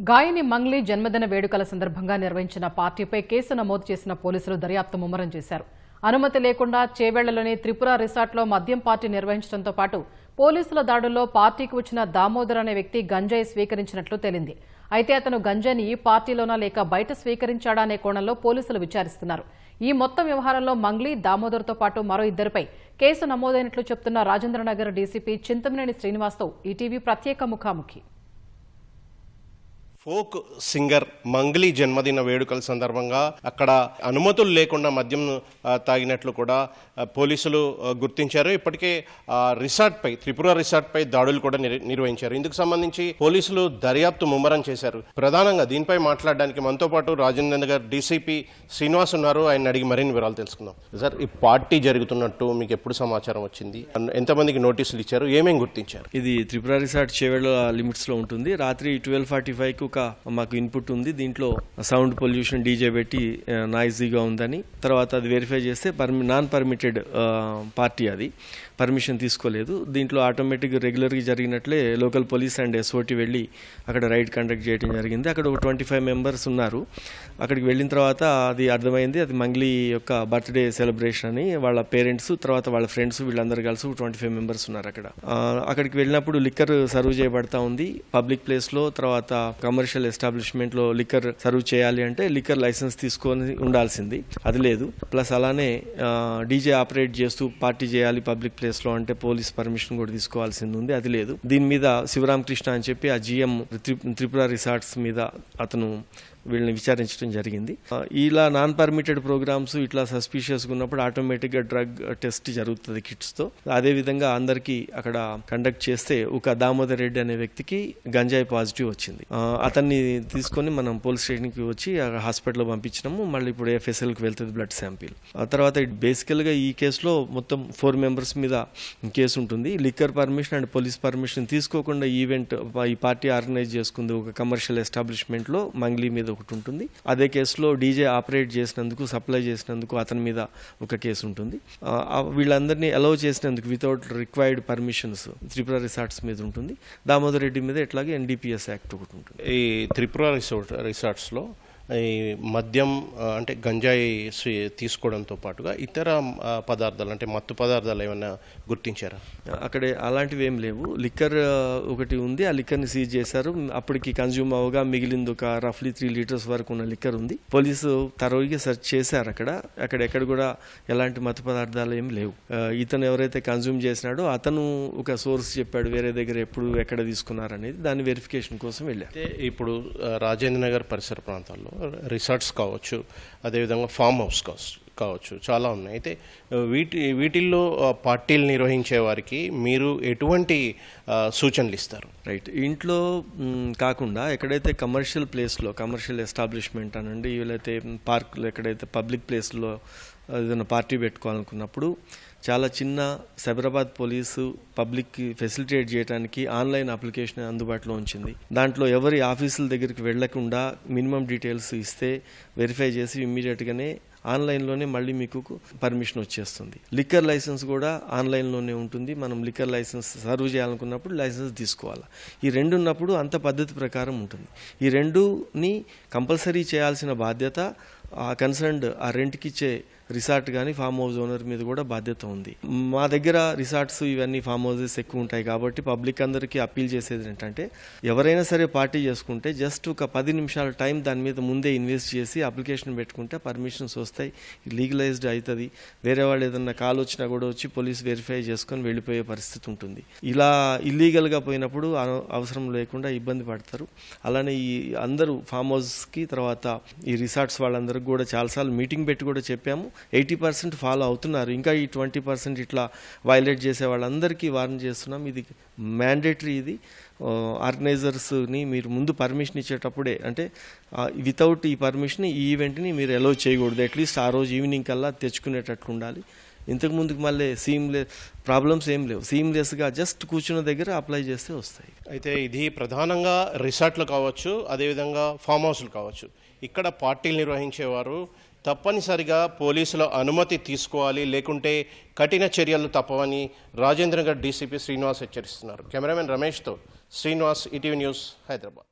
గాయని మంగ్లీ జన్మదిన వేడుకల సందర్భంగా నిర్వహించిన పార్టీపై కేసు నమోదు చేసిన పోలీసులు దర్యాప్తు ముమ్మరం చేశారు. అనుమతి లేకుండా చేవెళ్ళలోని త్రిపుర రిసార్ట్లో మద్యం పార్టీ నిర్వహించడంతో పాటు పోలీసుల దాడుల్లో పార్టీకి వచ్చిన దామోదర్ అనే వ్యక్తి గంజాయి స్వీకరించినట్లు తేలింది. అయితే అతను గంజాయిని ఈ పార్టీలోనా లేక బయట స్వీకరించాడా అనే కోణంలో పోలీసులు విచారిస్తున్నారు. ఈ మొత్తం వ్యవహారంలో మంగ్లీ దామోదర్తో పాటు మరో ఇద్దరిపై కేసు నమోదైనట్లు చెప్తున్న రాజేంద్రనగర్ డీసీపీ చింతమనేని శ్రీనివాస్తో ఈటీవీ ప్రత్యేక ముఖాముఖి. ఫోక్ సింగర్ మంగ్లీ జన్మదిన వేడుకల సందర్భంగా అక్కడ అనుమతులు లేకుండా మద్యం తాగినట్లు కూడా పోలీసులు గుర్తించారు. ఇప్పటికే రిసార్ట్ రిసార్ట్పై త్రిపుర రిసార్ట్పై దాడులు కూడా నిర్వహించారు. ఇందుకు సంబంధించి పోలీసులు దర్యాప్తు ముమ్మరం చేశారు. ప్రధానంగా దీనిపై మాట్లాడడానికి మనతో పాటు రాజేంద్ర నగర్ డీసీపీ శ్రీనివాస్ ఉన్నారు. ఆయన అడిగి మరిన్ని వివరాలు తెలుసుకుందాం. సార్ ఈ పార్టీ జరుగుతున్నట్టు మీకు ఎప్పుడు సమాచారం వచ్చింది? ఎంతమందికి నోటీసులు ఇచ్చారు? ఏమేమి గుర్తించారు? ఇది త్రిపుర రిసార్ట్ చేవేళ్ళ లిమిట్స్లో ఉంటుంది. రాత్రి ట్వెల్వ్ ఫార్టీ ఫైవ్ మాకు ఇన్పుట్ ఉంది. దీంట్లో సౌండ్ పొల్యూషన్ డీజే పెట్టి నాయిజీగా ఉందని. తర్వాత అది వెరిఫై చేస్తే పర్మి నాన్ పర్మిటెడ్ పార్టీ అది. పర్మిషన్ తీసుకోలేదు. దీంట్లో ఆటోమేటిక్ రెగ్యులర్గా జరిగినట్లే లోకల్ పోలీస్ అండ్ ఎస్ఓటి వెళ్ళి అక్కడ రైడ్ కండక్ట్ చేయడం జరిగింది. అక్కడ ఒక ట్వంటీ ఫైవ్ మెంబర్స్ ఉన్నారు. అక్కడికి వెళ్ళిన తర్వాత అది అర్థమైంది. అది మంగ్లీ యొక్క బర్త్డే సెలబ్రేషన్ అని వాళ్ళ పేరెంట్స్ తర్వాత వాళ్ళ ఫ్రెండ్స్ వీళ్ళందరూ కలిసి ట్వంటీ ఫైవ్ మెంబర్స్ ఉన్నారు అక్కడ. అక్కడికి వెళ్ళినప్పుడు లిక్కర్ సర్వ్ చేయబడతా ఉంది. పబ్లిక్ ప్లేస్లో తర్వాత కమర్షియల్ ఎస్టాబ్లిష్మెంట్లో లిక్కర్ సర్వ్ చేయాలి అంటే లిక్కర్ లైసెన్స్ తీసుకొని ఉండాల్సింది. అది లేదు. ప్లస్ అలానే డీజే ఆపరేట్ చేస్తూ పార్టీ చేయాలి పబ్లిక్ ప్లేస్లో అంటే పోలీస్ పర్మిషన్ కూడా తీసుకోవాల్సింది ఉంది. అది లేదు. దీని మీద శివరామకృష్ణ అని చెప్పి ఆ జిఎం త్రిపుర రిసార్ట్స్ మీద అతను వీళ్ళని విచారించడం జరిగింది. ఇలా నాన్ పర్మిటెడ్ ప్రోగ్రామ్స్ ఇట్లా సస్పీషియస్ ఉన్నప్పుడు ఆటోమేటిక్గా డ్రగ్ టెస్ట్ జరుగుతుంది కిట్స్తో అదే విధంగా అందరికి అక్కడ కండక్ట్ చేస్తే ఒక దామోదర్ రెడ్డి అనే వ్యక్తికి గంజాయి పాజిటివ్ వచ్చింది. అతన్ని తీసుకొని మనం పోలీస్ స్టేషన్కి వచ్చి హాస్పిటల్ పంపించినాము. మళ్ళీ ఇప్పుడు ఎఫ్ఎస్ఎల్కి వెళ్తుంది బ్లడ్ శాంపిల్ ఆ తర్వాత బేసికల్గా ఈ కేసులో మొత్తం ఫోర్ మెంబర్స్ మీద కేసు ఉంటుంది. Liquor permission and police permission తీసుకోకుండా ఈవెంట్ ఈ పార్టీ ఆర్గనైజ్ చేసుకుంది ఒక కమర్షియల్ ఎస్టాబ్లిష్మెంట్లో మంగ్లీ మీద ఒకటి ఉంటుంది. అదే కేసులో డీజే ఆపరేట్ చేసినందుకు సప్లై చేసినందుకు అతని మీద ఒక కేసు ఉంటుంది. వీళ్ళందరినీ అలౌ చేసినందుకు without required permissions Tripura resorts మీద ఉంటుంది. దామోదర్ రెడ్డి మీద ఇట్లాగే ఎన్డీపీఎస్ యాక్ట్ ఒకటి ఉంటుంది. ఈ త్రిపుర రిసార్ట్ రిసార్ట్స్లో ఈ మద్యం అంటే గంజాయి తీసుకోవడంతో పాటుగా ఇతర పదార్థాలు అంటే మత్తు పదార్థాలు ఏమైనా గుర్తించారా? అక్కడ అలాంటివి ఏం లేవు. లిక్కర్ ఒకటి ఉంది. ఆ లిక్కర్ని సీజ్ చేశారు. అప్పటికి కన్జ్యూమ్ అవగా మిగిలింది ఒక రఫ్లీ త్రీ లీటర్స్ వరకు ఉన్న లిక్కర్ ఉంది. పోలీసు తరోగా సెర్చ్ చేశారు అక్కడ. అక్కడ ఎక్కడ కూడా ఎలాంటి మత్తు పదార్థాలు ఏం లేవు. ఇతను ఎవరైతే కన్జ్యూమ్ చేసినాడో అతను ఒక సోర్స్ చెప్పాడు వేరే దగ్గర ఎప్పుడు ఎక్కడ తీసుకున్నారనేది. దాని వెరిఫికేషన్ కోసం వెళ్ళారు. ఇప్పుడు రాజేంద్ర నగర్ పరిసర ప్రాంతాల్లో రిసార్ట్స్ కావచ్చు అదేవిధంగా ఫామ్ హౌస్ కావచ్చు. కావచ్చు. చాలా ఉన్నాయి. అయితే వీటి వీటిల్లో పార్టీలు నిర్వహించే వారికి మీరు ఎటువంటి సూచనలు ఇస్తారు? రైట్. ఇంట్లో కాకుండా ఎక్కడైతే కమర్షియల్ ప్లేస్లో కమర్షియల్ ఎస్టాబ్లిష్మెంట్ అనండి వీలైతే పార్కులు ఎక్కడైతే పబ్లిక్ ప్లేస్లో ఏదైనా పార్టీ పెట్టుకోవాలనుకున్నప్పుడు చాలా చిన్న సైబరాబాద్ పోలీసు పబ్లిక్ ఫెసిలిటేట్ చేయడానికి ఆన్లైన్ అప్లికేషన్ అందుబాటులో ఉంచింది. దాంట్లో ఎవరి ఆఫీసుల దగ్గరికి వెళ్ళకుండా మినిమం డీటెయిల్స్ ఇస్తే వెరిఫై చేసి ఇమ్మీడియట్గానే ఆన్లైన్లోనే మళ్ళీ మీకు పర్మిషన్ వచ్చేస్తుంది. లిక్కర్ లైసెన్స్ కూడా ఆన్లైన్లోనే ఉంటుంది. మనం లిక్కర్ లైసెన్స్ సర్వ్ చేయాలనుకున్నప్పుడు లైసెన్స్ తీసుకోవాలి. ఈ రెండు ఉన్నప్పుడు అంత పద్ధతి ప్రకారం ఉంటుంది. ఈ రెండుని కంపల్సరీ చేయాల్సిన బాధ్యత కన్సర్న్డ్ ఆ రెంట్కి ఇచ్చే రిసార్ట్ కానీ ఫామ్ హౌస్ ఓనర్ మీద కూడా బాధ్యత ఉంది. మా దగ్గర రిసార్ట్స్ ఇవన్నీ ఫామ్ హౌసెస్ ఎక్కువ ఉంటాయి కాబట్టి పబ్లిక్ అందరికీ అప్పీల్ చేసేది ఏంటంటే ఎవరైనా సరే పార్టీ చేసుకుంటే జస్ట్ ఒక పది నిమిషాల టైం దాని మీద ముందే ఇన్వెస్ట్ చేసి అప్లికేషన్ పెట్టుకుంటే పర్మిషన్స్ వస్తాయి లీగలైజ్డ్ అవుతుంది వేరే వాళ్ళు ఏదన్నా కాల్ వచ్చినా కూడా వచ్చి పోలీస్ వెరిఫై చేసుకొని వెళ్ళిపోయే పరిస్థితి ఉంటుంది. ఇలా ఇల్లీగల్గా పోయినప్పుడు అన- అవసరం లేకుండా ఇబ్బంది పడతారు. అలానే ఈ అందరూ ఫామ్ హౌస్కి తర్వాత ఈ రిసార్ట్స్ వాళ్ళందరూ వాళ్ళందరికీ కూడా చాలాసార్లు మీటింగ్ పెట్టి కూడా చెప్పాము. ఎయిటీ పర్సెంట్ ఫాలో అవుతున్నారు. ఇంకా ఈ ట్వంటీ పర్సెంట్ ఇట్లా వైలేట్ చేసే వాళ్ళందరికీ వార్న్ చేస్తున్నాం. ఇది మ్యాండేటరీ ఇది. ఆర్గనైజర్స్ని మీరు ముందు పర్మిషన్ ఇచ్చేటప్పుడే అంటే వితౌట్ ఈ పర్మిషన్ ఈ ఈవెంట్ని మీరు అలో చేయకూడదు. అట్లీస్ట్ ఆ రోజు ఈవినింగ్ కల్లా తెచ్చుకునేటట్లు ఉండాలి ఇంతకు ముందుకు మళ్ళీ సీమ్లెస్ ప్రాబ్లమ్స్ ఏం లేవు. సీమ్లెస్గా జస్ట్ కూర్చున్న దగ్గర అప్లై చేస్తే వస్తాయి. అయితే ఇది ప్రధానంగా రిసార్ట్లు కావచ్చు అదేవిధంగా ఫామ్ హౌస్లు కావచ్చు. ఇక్కడ పార్టీలు నిర్వహించేవారు తప్పనిసరిగా పోలీసుల అనుమతి తీసుకోవాలి లేకుంటే కఠిన చర్యలు తప్పవని రాజేంద్రగఢ్ డీసీపీ శ్రీనివాస్ హెచ్చరిస్తున్నారు. కెమెరామెన్ రమేష్తో శ్రీనివాస్ ఈటీవీ న్యూస్ హైదరాబాద్.